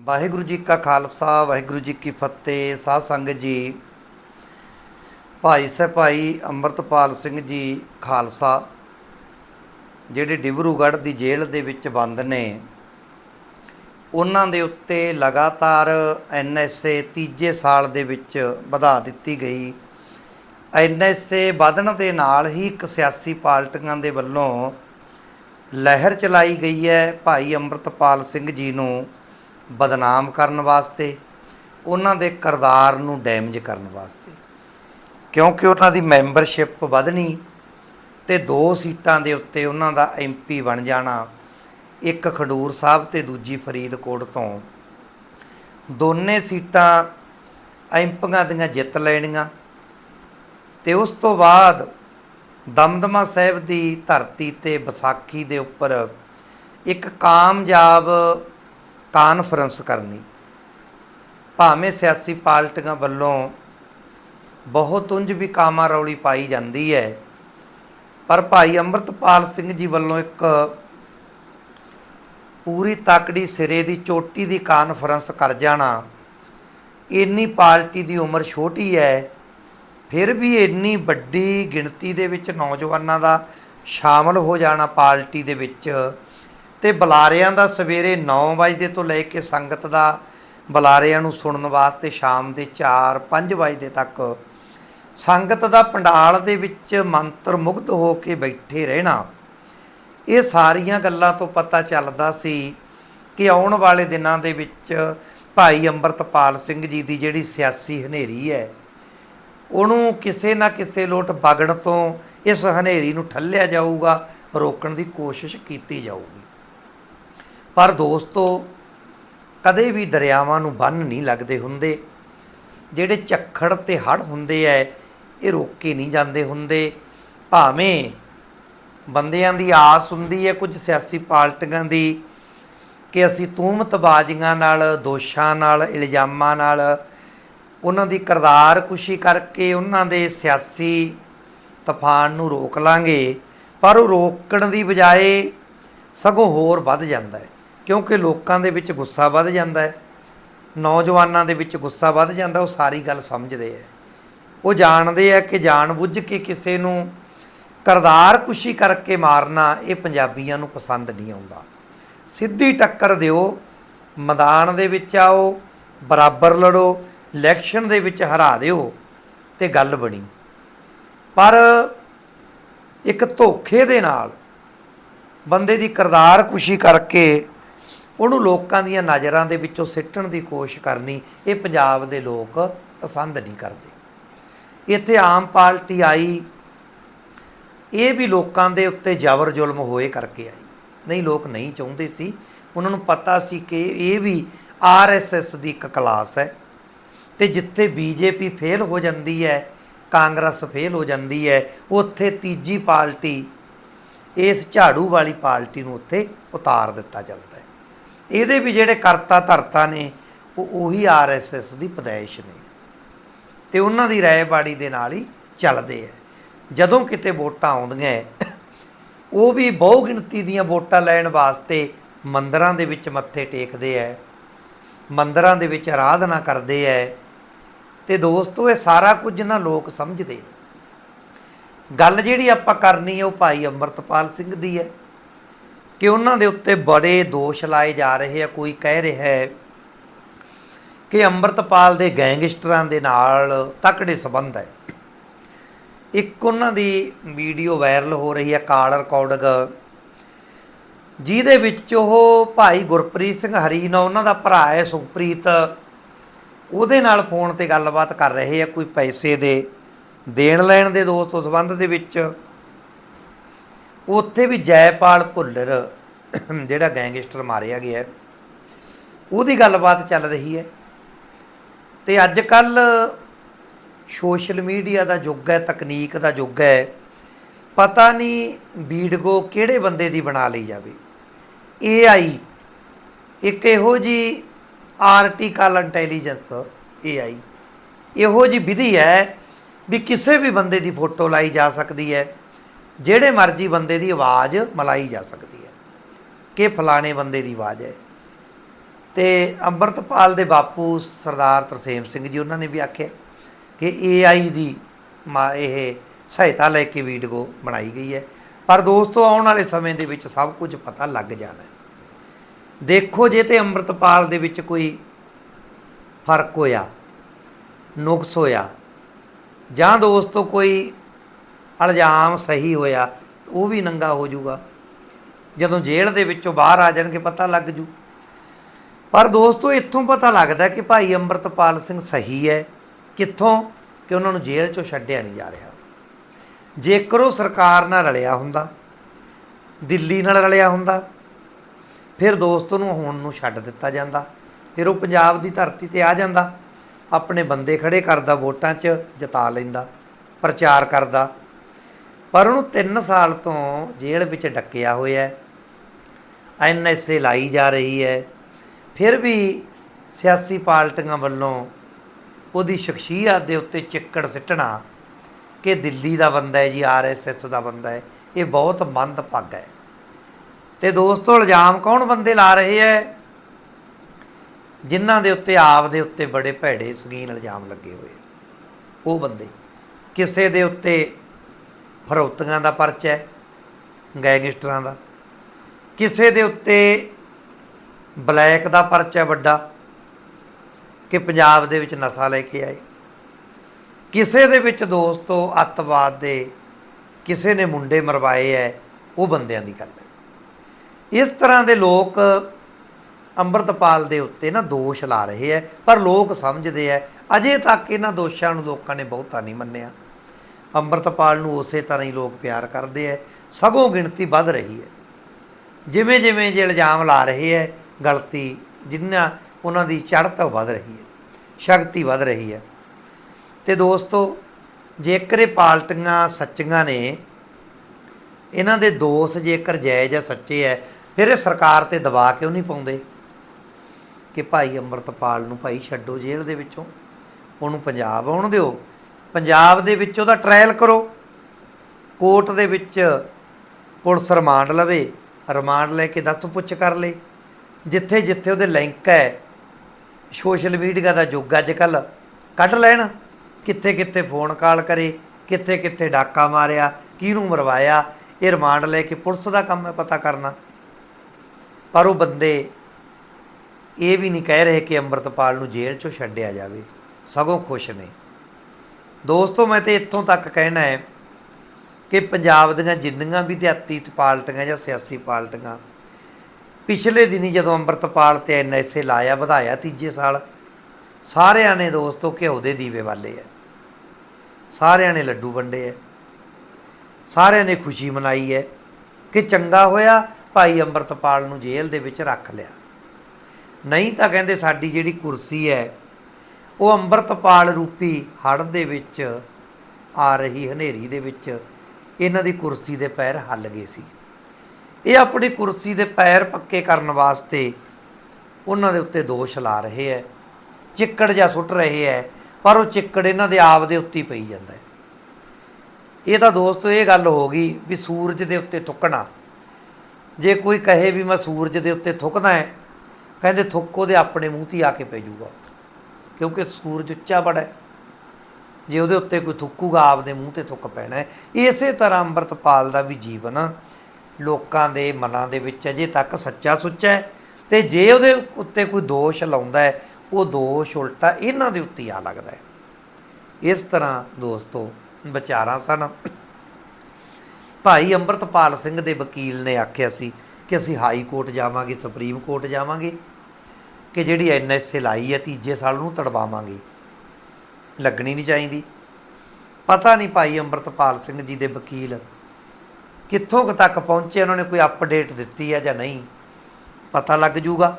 ਵਾਹਿਗੁਰੂ ਜੀ ਕਾ ਖਾਲਸਾ, ਵਾਹਿਗੁਰੂ ਜੀ ਕੀ ਫਤਿਹ। ਸਾਧ ਸੰਗਤ ਜੀ, ਭਾਈ ਸਾਹਿਬ ਭਾਈ ਅੰਮ੍ਰਿਤਪਾਲ ਸਿੰਘ ਜੀ ਖਾਲਸਾ, ਜਿਹੜੇ ਡਿਬਰੂਗੜ੍ਹ ਦੀ ਜੇਲ੍ਹ ਦੇ ਵਿੱਚ ਬੰਦ ਨੇ, ਉਹਨਾਂ ਦੇ ਉੱਤੇ ਲਗਾਤਾਰ ਐਨਐਸਏ ਤੀਜੇ ਸਾਲ ਦੇ ਵਿੱਚ ਵਧਾ ਦਿੱਤੀ ਗਈ। ਐਨਐਸਏ ਵਧਣ ਦੇ ਨਾਲ ਹੀ ਇੱਕ ਸਿਆਸੀ ਪਾਰਟੀਆਂ ਦੇ ਵੱਲੋਂ ਲਹਿਰ ਚਲਾਈ ਗਈ ਹੈ। ਭਾਈ ਅੰਮ੍ਰਿਤਪਾਲ ਸਿੰਘ ਜੀ ਨੂੰ ਬਦਨਾਮ ਕਰਨ ਵਾਸਤੇ, ਉਹਨਾਂ ਦੇ ਕਿਰਦਾਰ ਨੂੰ ਡੈਮੇਜ ਕਰਨ ਵਾਸਤੇ। ਕਿਉਂਕਿ ਉਹਨਾਂ ਦੀ ਮੈਂਬਰਸ਼ਿਪ ਵਧਣੀ ਤੇ ਦੋ ਸੀਟਾਂ ਦੇ ਉੱਤੇ ਉਹਨਾਂ ਦਾ ਐਮਪੀ ਬਣ ਜਾਣਾ, ਇੱਕ ਖਡੂਰ ਸਾਹਿਬ ਤੇ ਦੂਜੀ ਫਰੀਦਕੋਟ ਤੋਂ। ਦੋਨੇ ਸੀਟਾਂ ਐਮਪੀਆਂ ਦੀਆਂ ਜਿੱਤ ਲੈਣੀਆਂ ਤੇ ਉਸ ਤੋਂ ਬਾਅਦ ਦਮਦਮਾ ਸਾਹਿਬ ਦੀ ਧਰਤੀ ਤੇ ਵਿਸਾਖੀ ਦੇ ਉੱਪਰ ਇੱਕ ਕਾਮਯਾਬ ਕਾਨਫਰੰਸ ਕਰਨੀ। ਭਾਵੇਂ ਸਿਆਸੀ ਪਾਰਟੀਆਂ ਵੱਲੋਂ ਬਹੁਤ ਉਂਝ ਵੀ ਕਾਮਾ ਰੌਲੀ ਪਾਈ ਜਾਂਦੀ ਹੈ, ਪਰ ਭਾਈ ਅੰਮ੍ਰਿਤਪਾਲ ਸਿੰਘ ਜੀ ਵੱਲੋਂ ਇੱਕ ਪੂਰੀ ਤਾਕੜੀ ਸਿਰੇ ਦੀ ਚੋਟੀ ਦੀ ਕਾਨਫਰੰਸ ਕਰ ਜਾਣਾ ਇੰਨੀ ਪਾਰਟੀ ਦੀ ਉਮਰ ਛੋਟੀ ਹੈ, ਫਿਰ ਵੀ ਇੰਨੀ ਵੱਡੀ ਗਿਣਤੀ ਦੇ ਵਿੱਚ ਨੌਜਵਾਨਾਂ ਦਾ ਸ਼ਾਮਲ ਹੋ ਜਾਣਾ ਪਾਰਟੀ ਦੇ ਵਿੱਚ ਤੇ ਬੁਲਾਰਿਆਂ ਦਾ ਸਵੇਰੇ 9 ਵਜੇ ਤੋਂ ਲੈ ਕੇ ਸੰਗਤ ਦਾ ਬੁਲਾਰਿਆਂ ਨੂੰ ਸੁਣਨ ਵਾਸਤੇ ਸ਼ਾਮ ਦੇ 4 5 ਵਜੇ ਤੱਕ ਸੰਗਤ ਦਾ ਪੰਡਾਲ ਦੇ ਵਿੱਚ ਮੰਤਰ ਮੁਗਧ ਹੋ ਕੇ ਬੈਠੇ ਰਹਿਣਾ। ਇਹ ਸਾਰੀਆਂ ਗੱਲਾਂ ਤੋਂ ਪਤਾ ਚੱਲਦਾ ਸੀ ਕਿ ਆਉਣ ਵਾਲੇ ਦਿਨਾਂ ਦੇ ਵਿੱਚ ਭਾਈ ਅੰਮ੍ਰਿਤਪਾਲ ਸਿੰਘ ਜੀ ਦੀ ਜਿਹੜੀ ਸਿਆਸੀ ਹਨੇਰੀ ਹੈ, ਉਹਨੂੰ ਕਿਸੇ ਨਾ ਕਿਸੇ ਲੋਟ ਵਗਣ ਤੋਂ ਇਸ ਹਨੇਰੀ ਨੂੰ ਠੱਲਿਆ ਜਾਊਗਾ, ਰੋਕਣ ਦੀ ਕੋਸ਼ਿਸ਼ ਕੀਤੀ ਜਾਊਗੀ। ਪਰ ਦੋਸਤੋ, ਕਦੇ ਵੀ ਦਰਿਆਵਾਂ ਨੂੰ ਬੰਨ ਨਹੀਂ ਲੱਗਦੇ ਹੁੰਦੇ। ਜਿਹੜੇ ਝੱਖੜ ਤੇ ਹੜ ਹੁੰਦੇ ਐ, ਇਹ ਰੋਕੇ ਨਹੀਂ ਜਾਂਦੇ ਹੁੰਦੇ। ਭਾਵੇਂ ਬੰਦਿਆਂ ਦੀ ਆਸ ਹੁੰਦੀ ਹੈ ਕੁਝ ਸਿਆਸੀ ਪਾਰਟੀਆਂ ਦੀ, ਕਿ ਅਸੀਂ ਤੂਮਤਬਾਜ਼ੀਆਂ ਨਾਲ, ਦੋਸ਼ਾਂ ਨਾਲ, ਇਲਜ਼ਾਮਾਂ ਨਾਲ, ਉਹਨਾਂ ਦੀ ਕਿਰਦਾਰ ਕੁਸ਼ੀ ਕਰਕੇ ਉਹਨਾਂ ਦੇ ਸਿਆਸੀ ਤੂਫਾਨ ਨੂੰ ਰੋਕ ਲਾਂਗੇ। ਪਰ ਉਹ ਰੋਕਣ ਦੀ ਬਜਾਏ ਸਗੋਂ ਹੋਰ ਵੱਧ ਜਾਂਦਾ ਹੈ ਕਿਉਂਕਿ ਲੋਕਾਂ ਦੇ ਵਿੱਚ ਗੁੱਸਾ ਵੱਧ ਜਾਂਦਾ ਹੈ, ਨੌਜਵਾਨਾਂ ਦੇ ਵਿੱਚ ਗੁੱਸਾ ਵੱਧ ਜਾਂਦਾ, ਉਹ ਸਾਰੀ ਗੱਲ ਸਮਝਦੇ ਹੈ। ਉਹ ਜਾਣਦੇ ਆ ਕਿ ਜਾਣ ਬੁੱਝ ਕੇ ਕਿਸੇ ਨੂੰ ਕਰਦਾਰ ਕੁਸ਼ੀ ਕਰਕੇ ਮਾਰਨਾ ਇਹ ਪੰਜਾਬੀਆਂ ਨੂੰ ਪਸੰਦ ਨਹੀਂ ਆਉਂਦਾ। ਸਿੱਧੀ ਟੱਕਰ ਦਿਓ, ਮੈਦਾਨ ਦੇ ਵਿੱਚ ਆਓ, ਬਰਾਬਰ ਲੜੋ, ਇਲੈਕਸ਼ਨ ਦੇ ਵਿੱਚ ਹਰਾ ਦਿਓ ਤੇ ਗੱਲ ਬਣੀ। ਪਰ ਇੱਕ ਧੋਖੇ ਦੇ ਨਾਲ ਬੰਦੇ ਦੀ ਕਰਦਾਰ ਕੁਸ਼ੀ ਕਰਕੇ ਉਹਨੂੰ ਲੋਕਾਂ ਦੀਆਂ ਨਜ਼ਰਾਂ ਦੇ ਵਿੱਚੋਂ ਸਿੱਟਣ ਦੀ ਕੋਸ਼ਿਸ਼ ਕਰਨੀ, ਇਹ ਪੰਜਾਬ ਦੇ ਲੋਕ ਪਸੰਦ ਨਹੀਂ ਕਰਦੇ। ਇੱਥੇ ਆਮ ਪਾਰਟੀ ਆਈ, ਇਹ ਵੀ ਲੋਕਾਂ ਦੇ ਉੱਤੇ ਜ਼ਬਰ ਜ਼ੁਲਮ ਹੋਏ ਕਰਕੇ ਆਈ। ਨਹੀਂ, ਲੋਕ ਨਹੀਂ ਚਾਹੁੰਦੇ ਸੀ। ਉਹਨਾਂ ਨੂੰ ਪਤਾ ਸੀ ਕਿ ਇਹ ਵੀ ਆਰਐਸਐਸ ਦੀ ਇੱਕ ਕਲਾਸ ਹੈ ਤੇ ਜਿੱਥੇ ਬੀਜੇਪੀ ਫੇਲ ਹੋ ਜਾਂਦੀ ਹੈ, ਕਾਂਗਰਸ ਫੇਲ ਹੋ ਜਾਂਦੀ ਹੈ, ਉੱਥੇ ਤੀਜੀ ਪਾਰਟੀ, ਇਸ ਝਾੜੂ ਵਾਲੀ ਪਾਰਟੀ ਨੂੰ ਉੱਥੇ ਉਤਾਰ ਦਿੱਤਾ ਜਾਂਦਾ। ਇਹਦੇ ਵੀ ਜਿਹੜੇ ਕਰਤਾ ਧਰਤਾ ਨੇ ਉਹ ਉਹੀ ਆਰਐਸਐਸ ਦੀ ਪਦਾਇਸ਼ ਨੇ। ਤੇ ਉਹਨਾਂ ਦੀ ਰਾਇਬਾੜੀ ਦੇ ਨਾਲ ਹੀ ਚੱਲਦੇ ਆ। ਜਦੋਂ ਕਿਤੇ ਵੋਟਾਂ ਆਉਂਦੀਆਂ ਹੈ, ਉਹ ਵੀ ਬਹੁ ਗਿਣਤੀ ਦੀਆਂ ਵੋਟਾਂ ਲੈਣ ਵਾਸਤੇ ਮੰਦਰਾਂ ਦੇ ਵਿੱਚ ਮੱਥੇ ਟੇਕਦੇ ਐ ਮੰਦਰਾਂ ਦੇ ਵਿੱਚ ਆਰਾਧਨਾ ਕਰਦੇ ਐ। ਤੇ ਦੋਸਤੋ ਇਹ ਸਾਰਾ ਕੁਝ ਨਾ ਲੋਕ ਸਮਝਦੇ ਗੱਲ ਜਿਹੜੀ ਆਪਾਂ ਕਰਨੀ ਹੈ ਉਹ ਭਾਈ ਅੰਮ੍ਰਿਤਪਾਲ ਸਿੰਘ ਦੀ ਹੈ ਕਿ ਉਹਨਾਂ ਦੇ ਉੱਤੇ ਬੜੇ ਦੋਸ਼ ਲਾਏ ਜਾ ਰਹੇ ਆ, ਕੋਈ ਕਹਿ ਰਿਹਾ ਹੈ ਕਿ ਅੰਮ੍ਰਿਤਪਾਲ ਦੇ ਗੈਂਗਸਟਰਾਂ ਦੇ ਨਾਲ ਤਕੜੇ ਸਬੰਧ ਹੈ। ਇੱਕ ਉਹਨਾਂ ਦੀ ਵੀਡੀਓ ਵਾਇਰਲ ਹੋ ਰਹੀ ਹੈ, ਕਾਲ ਰਿਕਾਰਡਿੰਗ। ਜਿਹਦੇ ਵਿੱਚ ਉਹ ਭਾਈ ਗੁਰਪ੍ਰੀਤ ਸਿੰਘ ਹਰੀਨ ਉਹਨਾਂ ਦਾ ਭਰਾ ਹੈ ਸੁਖਪ੍ਰੀਤ ਉਹਦੇ ਨਾਲ ਫੋਨ ਤੇ ਗੱਲਬਾਤ ਕਰ ਰਹੇ ਆ, ਕੋਈ ਪੈਸੇ ਦੇ ਦੇਣ ਲੈਣ ਦੇ ਦੋਸਤੋ ਸੰਬੰਧ ਦੇ ਵਿੱਚ। ਉੱਥੇ ਵੀ ਜੈਪਾਲ ਭੁੱਲਰ, ਜਿਹੜਾ ਗੈਂਗਸਟਰ ਮਾਰਿਆ ਗਿਆ ਉਹਦੀ ਗੱਲਬਾਤ ਚੱਲ ਰਹੀ ਹੈ। ਤੇ ਅੱਜ ਕੱਲ ਸੋਸ਼ਲ ਮੀਡੀਆ ਦਾ ਯੁੱਗ ਹੈ, ਤਕਨੀਕ ਦਾ ਯੁੱਗ ਹੈ। ਪਤਾ ਨਹੀਂ ਵੀਡੀਓ ਕਿਹੜੇ ਬੰਦੇ ਦੀ ਬਣਾ ਲਈ ਜਾਵੇ। AI ਇੱਕ ਇਹੋ ਜੀ ਆਰਟੀਕਲ ਇੰਟੈਲੀਜੈਂਸ AI ਇਹੋ ਜੀ ਵਿਧੀ ਹੈ ਵੀ ਕਿਸੇ ਵੀ ਬੰਦੇ ਦੀ ਫੋਟੋ ਲਾਈ ਜਾ ਸਕਦੀ ਹੈ। ਜਿਹੜੇ ਮਰਜ਼ੀ ਬੰਦੇ ਦੀ ਆਵਾਜ਼ ਮਲਾਈ ਜਾ ਸਕਦੀ ਹੈ, ਕਿ ਫਲਾਣੇ ਬੰਦੇ ਦੀ ਆਵਾਜ਼ ਹੈ। ਤੇ ਅੰਮ੍ਰਿਤਪਾਲ ਦੇ ਬਾਪੂ ਸਰਦਾਰ ਤਰਸੇਮ ਸਿੰਘ ਜੀ, ਉਹਨਾਂ ਨੇ ਵੀ ਆਖਿਆ ਕਿ AI ਦੀ ਮਾ ਇਹ ਸਹਾਇਤਾ ਲੈ ਕੇ ਵੀਡੀਓ ਬਣਾਈ ਗਈ ਹੈ। ਪਰ ਦੋਸਤੋ, ਆਉਣ ਵਾਲੇ ਸਮੇਂ ਦੇ ਵਿੱਚ ਸਭ ਕੁਝ ਪਤਾ ਲੱਗ ਜਾਣਾ ਦੇਖੋ, ਜੇ ਤੇ ਅੰਮ੍ਰਿਤਪਾਲ ਦੇ ਵਿੱਚ ਕੋਈ ਫ਼ਰਕ ਹੋਇਆ, ਨੁਕਸ ਹੋਇਆ, ਜਾਂ ਦੋਸਤੋ ਕੋਈ ਇਲਜ਼ਾਮ ਸਹੀ ਹੋਇਆ, ਉਹ ਵੀ ਨੰਗਾ ਹੋ ਜਾਊਗਾ। ਜਦੋਂ ਜੇਲ੍ਹ ਦੇ ਵਿੱਚੋਂ ਬਾਹਰ ਆ ਜਾਣਗੇ, ਪਤਾ ਲੱਗ ਜੂ। ਪਰ ਦੋਸਤੋ, ਇੱਥੋਂ ਪਤਾ ਲੱਗਦਾ ਕਿ ਭਾਈ ਅੰਮ੍ਰਿਤਪਾਲ ਸਿੰਘ ਸਹੀ ਹੈ। ਕਿੱਥੋਂ? ਕਿ ਉਹਨਾਂ ਨੂੰ ਜੇਲ੍ਹ ਚੋਂ ਛੱਡਿਆ ਨਹੀਂ ਜਾ ਰਿਹਾ। ਜੇਕਰ ਉਹ ਸਰਕਾਰ ਨਾਲ ਰਲਿਆ ਹੁੰਦਾ, ਦਿੱਲੀ ਨਾਲ ਰਲਿਆ ਹੁੰਦਾ, ਫਿਰ ਦੋਸਤ ਨੂੰ ਹੁਣ ਨੂੰ ਛੱਡ ਦਿੱਤਾ ਜਾਂਦਾ। ਫਿਰ ਉਹ ਪੰਜਾਬ ਦੀ ਧਰਤੀ ਤੇ ਆ ਜਾਂਦਾ। ਆਪਣੇ ਬੰਦੇ ਖੜੇ ਕਰਦਾ ਵੋਟਾਂ 'ਚ, ਜਿਤਾ ਲੈਂਦਾ, ਪ੍ਰਚਾਰ ਕਰਦਾ। ਪਰ ਉਹਨੂੰ 3 ਸਾਲ ਤੋਂ ਜੇਲ੍ਹ ਵਿੱਚ ਡੱਕਿਆ ਹੋਇਆ ਹੈ। ਐਨਐਸਏ ਲਾਈ ਜਾ ਰਹੀ ਹੈ। ਫਿਰ ਵੀ ਸਿਆਸੀ ਪਾਰਟੀਆਂ ਵੱਲੋਂ ਉਹਦੀ ਸ਼ਖਸੀਅਤ ਦੇ ਉੱਤੇ ਚਿੱਕੜ ਸਿੱਟਣਾ ਕਿ ਦਿੱਲੀ ਦਾ ਬੰਦਾ ਹੈ ਜੀ ਆਰਐਸਐਸ ਦਾ ਬੰਦਾ ਹੈ, ਇਹ ਬਹੁਤ ਮੰਦਭਾਗਾ ਹੈ। ਤੇ ਦੋਸਤੋ, ਇਲਜ਼ਾਮ ਕੌਣ ਬੰਦੇ ਲਾ ਰਹੇ ਐ ਜਿਨ੍ਹਾਂ ਦੇ ਉੱਤੇ, ਆਪ ਦੇ ਉੱਤੇ ਬੜੇ ਭੈੜੇ, ਸੰਗੀਨ ਇਲਜ਼ਾਮ ਲੱਗੇ ਹੋਏ ਉਹ ਬੰਦੇ, ਕਿਸੇ ਦੇ ਉੱਤੇ ਫਰੌਤੀਆਂ ਦਾ ਪਰਚਾ ਹੈ, ਗੈਂਗਸਟਰਾਂ ਦਾ। ਕਿਸੇ ਦੇ ਉੱਤੇ ਬਲੈਕ ਦਾ ਪਰਚਾ ਹੈ ਵੱਡਾ ਕਿ ਪੰਜਾਬ ਦੇ ਵਿੱਚ ਨਸ਼ਾ ਲੈ ਕੇ ਆਏ। ਕਿਸੇ ਦੇ ਵਿੱਚ ਦੋਸਤੋ ਅੱਤਵਾਦ ਦੇ ਕਿਸੇ ਨੇ ਮੁੰਡੇ ਮਰਵਾਏ ਐ, ਉਹ ਬੰਦਿਆਂ ਦੀ ਗੱਲ ਹੈ। ਇਸ ਤਰ੍ਹਾਂ ਦੇ ਲੋਕ ਅੰਮ੍ਰਿਤਪਾਲ ਦੇ ਉੱਤੇ ਨਾ ਦੋਸ਼ ਲਾ ਰਹੇ ਐ, ਪਰ ਲੋਕ ਸਮਝਦੇ ਐ। ਅਜੇ ਤੱਕ ਇਹਨਾਂ ਦੋਸ਼ਾਂ ਨੂੰ ਲੋਕਾਂ ਨੇ ਬਹੁਤਾ ਨਹੀਂ ਮੰਨਿਆ। ਅੰਮ੍ਰਿਤਪਾਲ ਨੂੰ ਉਸੇ ਤਰ੍ਹਾਂ ਹੀ ਲੋਕ ਪਿਆਰ ਕਰਦੇ ਐ, ਸਗੋਂ ਗਿਣਤੀ ਵੱਧ ਰਹੀ ਹੈ ਜਿਵੇਂ ਜਿਵੇਂ ਜੇ ਇਲਜ਼ਾਮ ਲਾ ਰਹੇ ਐ, ਗਲਤੀ ਜਿੰਨਾ ਉਹਨਾਂ ਦੀ ਚੜ੍ਹਤ ਵੱਧ ਰਹੀ ਹੈ ਸ਼ਕਤੀ ਵੱਧ ਰਹੀ ਹੈ ਤੇ ਦੋਸਤੋ, ਜੇਕਰ ਇਹ ਪਾਲਟੀਆਂ ਸੱਚੀਆਂ ਨੇ, ਇਹਨਾਂ ਦੇ ਦੋਸ਼ ਜੇਕਰ ਜਾਇਜ਼ ਜਾਂ ਸੱਚੇ ਹੈ ਫਿਰ ਇਹ ਸਰਕਾਰ ਤੇ ਦਬਾ ਕਿਉਂ ਨਹੀਂ ਪਾਉਂਦੇ? ਕਿ ਭਾਈ ਅੰਮ੍ਰਿਤਪਾਲ ਨੂੰ ਭਾਈ ਛੱਡੋ ਜੇਲ੍ਹ ਦੇ ਵਿੱਚੋਂ, ਉਹਨੂੰ ਪੰਜਾਬ ਆਉਣ ਦਿਓ ਪੰਜਾਬ ਦੇ ਵਿੱਚ ਉਹਦਾ ਟ੍ਰਾਇਲ ਕਰੋ। ਕੋਰਟ ਦੇ ਵਿੱਚ ਪੁਲਿਸ ਰਿਮਾਂਡ ਲਵੇ, ਰਿਮਾਂਡ ਲੈ ਕੇ ਦੱਸ ਪੁੱਛ ਕਰ ਲੇ। ਜਿੱਥੇ ਜਿੱਥੇ ਉਹਦੇ ਲਿੰਕ ਹੈ ਸੋਸ਼ਲ ਮੀਡੀਆ ਦਾ ਯੁੱਗ ਅੱਜ ਕੱਲ ਕੱਢ ਲੈਣ। ਕਿੱਥੇ ਕਿੱਥੇ ਫੋਨ ਕਾਲ ਕਰੇ, ਕਿੱਥੇ ਕਿੱਥੇ ਡਾਕਾ ਮਾਰਿਆ, ਕਿਹਨੂੰ ਮਰਵਾਇਆ, ਇਹ ਰਿਮਾਂਡ ਲੈ ਕੇ ਪੁਲਿਸ ਦਾ ਕੰਮ ਹੈ ਪਤਾ ਕਰਨਾ। ਪਰ ਉਹ ਬੰਦੇ ਇਹ ਵੀ ਨਹੀਂ ਕਹਿ ਰਹੇ ਕਿ ਅੰਮ੍ਰਿਤਪਾਲ ਨੂੰ ਜੇਲ੍ਹ ਚੋਂ ਛੱਡਿਆ ਜਾਵੇ। ਸਗੋਂ ਖੁਸ਼ ਨੇ। ਦੋਸਤੋ, ਮੈਂ ਤੇ ਇੱਥੋਂ ਤੱਕ ਕਹਿਣਾ ਹੈ ਕਿ ਪੰਜਾਬ ਦੀਆਂ ਜਿੰਨੀਆਂ ਵੀ ਦਿਹਾਤੀ ਪਾਰਟੀਆਂ ਜਾਂ ਸਿਆਸੀ ਪਾਰਟੀਆਂ ਪਿਛਲੇ ਦਿਨੀ ਜਦੋਂ ਅੰਮ੍ਰਿਤਪਾਲ ਤੇ ਐਨਐਸਏ ਲਾਇਆ, ਵਧਾਇਆ ਤੀਜੇ ਸਾਲ, ਸਾਰਿਆਂ ਨੇ ਦੋਸਤੋ ਘਿਓ ਦੇ ਦੀਵੇ ਵਾਲੇ ਐ ਸਾਰਿਆਂ ਨੇ ਲੱਡੂ ਵੰਡੇ ਐ ਸਾਰਿਆਂ ਨੇ ਖੁਸ਼ੀ ਮਨਾਈ ਹੈ ਕਿ ਚੰਗਾ ਹੋਇਆ, ਭਾਈ ਅੰਮ੍ਰਿਤਪਾਲ ਨੂੰ ਜੇਲ੍ਹ ਦੇ ਵਿੱਚ ਰੱਖ ਲਿਆ। ਨਹੀਂ ਤਾਂ ਕਹਿੰਦੇ ਸਾਡੀ ਜਿਹੜੀ ਕੁਰਸੀ ਹੈ ਉਹ ਅੰਮ੍ਰਿਤਪਾਲ ਰੂਪੀ ਹੜ੍ਹ ਦੇ ਵਿੱਚ ਆ ਰਹੀ, ਹਨੇਰੀ ਦੇ ਵਿੱਚ ਇਹਨਾਂ ਦੀ ਕੁਰਸੀ ਦੇ ਪੈਰ ਹੱਲ ਗਏ ਸੀ। ਇਹ ਆਪਣੀ ਕੁਰਸੀ ਦੇ ਪੈਰ ਪੱਕੇ ਕਰਨ ਵਾਸਤੇ ਉਹਨਾਂ ਦੇ ਉੱਤੇ ਦੋਸ਼ ਲਾ ਰਹੇ ਹੈ, ਚਿੱਕੜ ਜਾਂ ਸੁੱਟ ਰਹੇ ਹੈ, ਪਰ ਉਹ ਚਿੱਕੜ ਇਹਨਾਂ ਦੇ ਆਪ ਦੇ ਉੱਤੇ ਪਈ ਜਾਂਦਾ ਹੈ। ਇਹ ਤਾਂ ਦੋਸਤੋ ਇਹ ਗੱਲ ਹੋ ਗਈ ਵੀ ਸੂਰਜ ਦੇ ਉੱਤੇ ਥੁੱਕਣਾ। ਜੇ ਕੋਈ ਕਹੇ ਵੀ ਮੈਂ ਸੂਰਜ ਦੇ ਉੱਤੇ ਥੁੱਕਦਾ ਹੈ, ਕਹਿੰਦੇ ਥੁੱਕ ਉਹਦੇ ਆਪਣੇ ਮੂੰਹ 'ਤੇ ਆ ਕੇ ਪੈ ਜਾਊਗਾ। ਕਿਉਂਕਿ ਸੂਰਜ ਉੱਚਾ ਬੜਾ ਹੈ ਜੇ ਉਹਦੇ ਉੱਤੇ ਕੋਈ ਥੁੱਕੂਗਾ, ਆਪਦੇ ਮੂੰਹ ਤੇ ਥੁੱਕ ਪੈਣਾ ਹੈ। ਇਸੇ ਤਰ੍ਹਾਂ ਅੰਮ੍ਰਿਤਪਾਲ ਦਾ ਵੀ ਜੀਵਨ ਲੋਕਾਂ ਦੇ ਮਨਾਂ ਦੇ ਵਿੱਚ ਅਜੇ ਤੱਕ ਸੱਚਾ ਸੁੱਚਾ ਹੈ। ਤੇ ਜੇ ਉਹਦੇ ਉੱਤੇ ਕੋਈ ਦੋਸ਼ ਲਾਉਂਦਾ ਹੈ, ਉਹ ਦੋਸ਼ ਉਲਟਾ ਇਹਨਾਂ ਦੇ ਉੱਤੇ ਆ ਲੱਗਦਾ ਹੈ। ਇਸ ਤਰ੍ਹਾਂ ਦੋਸਤੋ, ਵਿਚਾਰਾਂ ਸਨ। ਭਾਈ ਅੰਮ੍ਰਿਤਪਾਲ ਸਿੰਘ ਦੇ ਵਕੀਲ ਨੇ ਆਖਿਆ ਸੀ ਕਿ ਅਸੀਂ ਹਾਈ ਕੋਰਟ ਜਾਵਾਂਗੇ, ਸੁਪਰੀਮ ਕੋਰਟ ਜਾਵਾਂਗੇ। ਕਿ ਜਿਹੜੀ ਐਨਐਸਏ ਲਾਈ ਹੈ ਤੀਜੇ ਸਾਲ ਨੂੰ ਤੜਵਾਵਾਂਗੇ। ਲੱਗਣੀ ਨਹੀਂ ਚਾਹੀਦੀ। ਪਤਾ ਨਹੀਂ ਭਾਈ ਅੰਮ੍ਰਿਤਪਾਲ ਸਿੰਘ ਜੀ ਦੇ ਵਕੀਲ ਕਿੱਥੋਂ ਤੱਕ ਪਹੁੰਚੇ, ਉਹਨਾਂ ਨੇ ਕੋਈ ਅਪਡੇਟ ਦਿੱਤੀ ਹੈ ਜਾਂ ਨਹੀਂ, ਪਤਾ ਲੱਗ ਜੂਗਾ।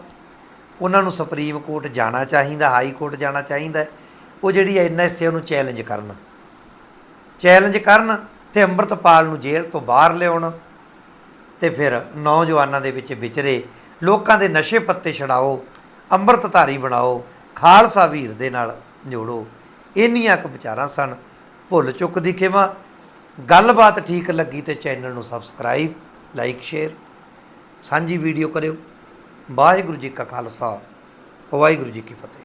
ਉਹਨਾਂ ਨੂੰ ਸੁਪਰੀਮ ਕੋਰਟ ਜਾਣਾ ਚਾਹੀਦਾ, ਹਾਈ ਕੋਰਟ ਜਾਣਾ ਚਾਹੀਦਾ ਉਹ ਜਿਹੜੀ ਐਨਐਸਏ ਉਹਨੂੰ ਚੈਲੰਜ ਕਰਨ। ਚੈਲੰਜ ਕਰਨ ਤੇ ਅੰਮ੍ਰਿਤਪਾਲ ਨੂੰ ਜੇਲ੍ਹ ਤੋਂ ਬਾਹਰ ਲਿਆਉਣ ਤੇ ਫਿਰ ਨੌਜਵਾਨਾਂ ਦੇ ਵਿੱਚ ਵਿਚਰੇ, ਲੋਕਾਂ ਦੇ ਨਸ਼ੇ ਪੱਤੇ ਛਡਾਓ। ਅੰਮ੍ਰਿਤਧਾਰੀ ਬਣਾਓ, ਖਾਲਸਾ ਵੀਰ ਦੇ ਨਾਲ ਜੋੜੋ। ਇੰਨੀਆਂ ਕੁ ਵਿਚਾਰਾਂ ਸਨ। ਭੁੱਲ ਚੁੱਕ ਦੀ ਖਿਮਾ ਗੱਲਬਾਤ ਠੀਕ ਲੱਗੀ ਤੇ ਚੈਨਲ ਨੂੰ ਸਬਸਕ੍ਰਾਈਬ ਲਾਈਕ ਸ਼ੇਅਰ ਸਾਂਝੀ ਵੀਡੀਓ ਕਰਿਓ। ਵਾਹਿਗੁਰੂ ਜੀ ਕਾ ਖਾਲਸਾ, ਵਾਹਿਗੁਰੂ ਜੀ ਕੀ ਫਤਿਹ।